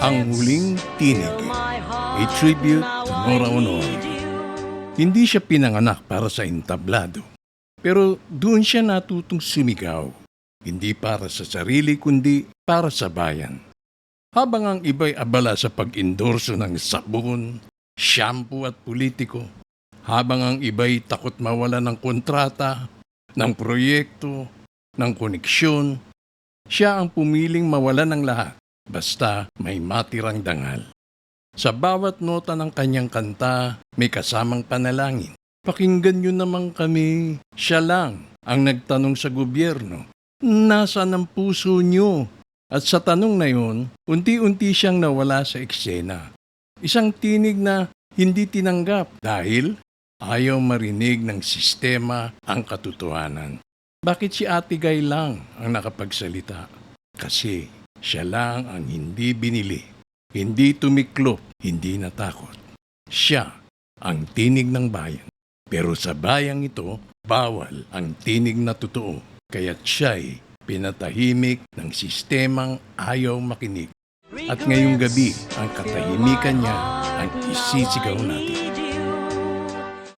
Ang Huling Tinig, a tribute to Nora Honor. Hindi siya pinanganak para sa entablado, pero doon siya natutong sumigaw. Hindi para sa sarili kundi para sa bayan. Habang ang iba'y abala sa pag-endorso ng sabon, shampoo at politiko, habang ang iba'y takot mawala ng kontrata, ng proyekto, ng koneksyon, siya ang pumiling mawala ng lahat basta may matirang dangal. Sa bawat nota ng kanyang kanta, may kasamang panalangin. Pakinggan niyo naman kami. Siya lang ang nagtanong sa gobyerno. Nasaan ang puso niyo? At sa tanong na yun, unti-unti siyang nawala sa eksena. Isang tinig na hindi tinanggap dahil ayaw marinig ng sistema ang katotohanan. Bakit si Ate Guy lang ang nakapagsalita? Kasi siya lang ang hindi binili, hindi tumiklop, hindi natakot. Siya ang tinig ng bayan. Pero sa bayang ito, bawal ang tinig na totoo. Kaya't siya'y pinatahimik ng sistemang ayaw makinig. At ngayong gabi, ang katahimikan niya ang isisigaw natin.